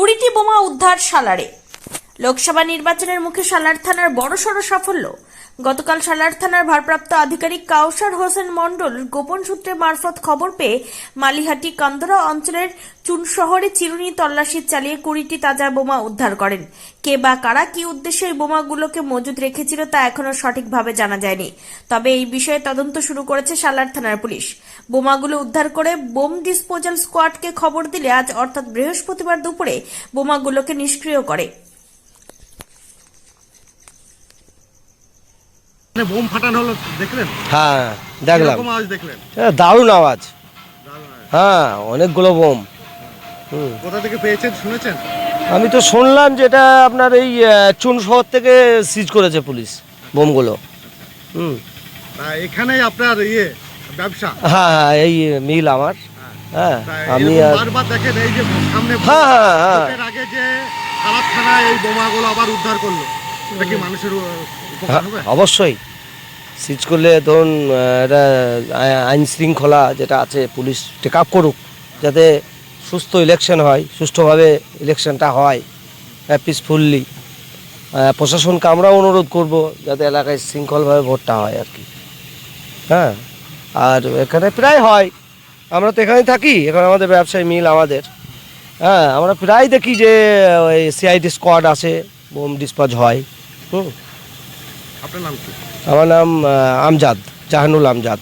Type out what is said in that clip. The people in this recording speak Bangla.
কুড়িটি বোমা উদ্ধার সালারে লোকসভা নির্বাচনের মুখে সালার থানার বড়সড় সাফল্য। গতকাল সালার থানার ভারপ্রাপ্ত আধিকারিক কাউসার হোসেন মণ্ডল গোপন সূত্রে মারফত খবর পেয়ে মালিহাটি কান্দরা অঞ্চলের চুন শহরে চিরুনি তল্লাশি চালিয়ে কুড়িটি তাজা বোমা উদ্ধার করেন। কে বা কারা কি উদ্দেশ্যে এই বোমাগুলোকে মজুদ রেখেছিল তা এখনও সঠিকভাবে জানা যায়নি। তবে এই বিষয়ে তদন্ত শুরু করেছে সালার থানার পুলিশ। বোমাগুলো উদ্ধার করে বোম ডিসপোজাল স্কোয়াডকে খবর দিলে আজ অর্থাৎ বৃহস্পতিবার দুপুরে বোমাগুলোকে নিষ্ক্রিয় করে। বোম ফাটানো হলো দেখলেন? হ্যাঁ দেখলাম। আওয়াজ দেখলেন? দারুণ আওয়াজ। হ্যাঁ অনেকগুলো বোম। কোথা থেকে পেয়েছেন শুনেছেন? আমি তো শুনলাম যে এটা আপনার এই চুন শহর থেকে সিজ করেছে পুলিশ বোমগুলো। হুম। এখানেই আপনার ইয়ে ব্যবসা? হ্যাঁ হ্যাঁ এই মিল আমার। হ্যাঁ। তা আমি বারবার দেখেন এই যে সামনে হ্যাঁ, হ্যাঁ, হ্যাঁ। আগে যে খারাপ থানায় এই বোমাগুলো আবার উদ্ধার করল। মানুষের হ্যাঁ, অবশ্যই। সিজ করলে ধরুন এটা আই- আইন শৃঙ্খলা যেটা আছে পুলিশ টেক আপ করুক যাতে সুস্থ ইলেকশন হয় সুষ্ঠুভাবে ইলেকশনটা হয় পিসফুললি প্রশাসনকে আমরাও অনুরোধ করব যাতে এলাকায় শৃঙ্খলভাবে ভোটটা হয় আর কি। হ্যাঁ আর এখানে প্রায় হয়। আমরা তো এখানেই থাকি এখানে আমাদের ব্যবসায়ী মিল আমাদের। হ্যাঁ আমরা প্রায় দেখি যে ওই সিআইডি স্কোয়াড আসে বোম ডিসপাচ হয়। হুম আপনার নাম কি? আমার নাম আমজাদ জাহানুল আমজাদ।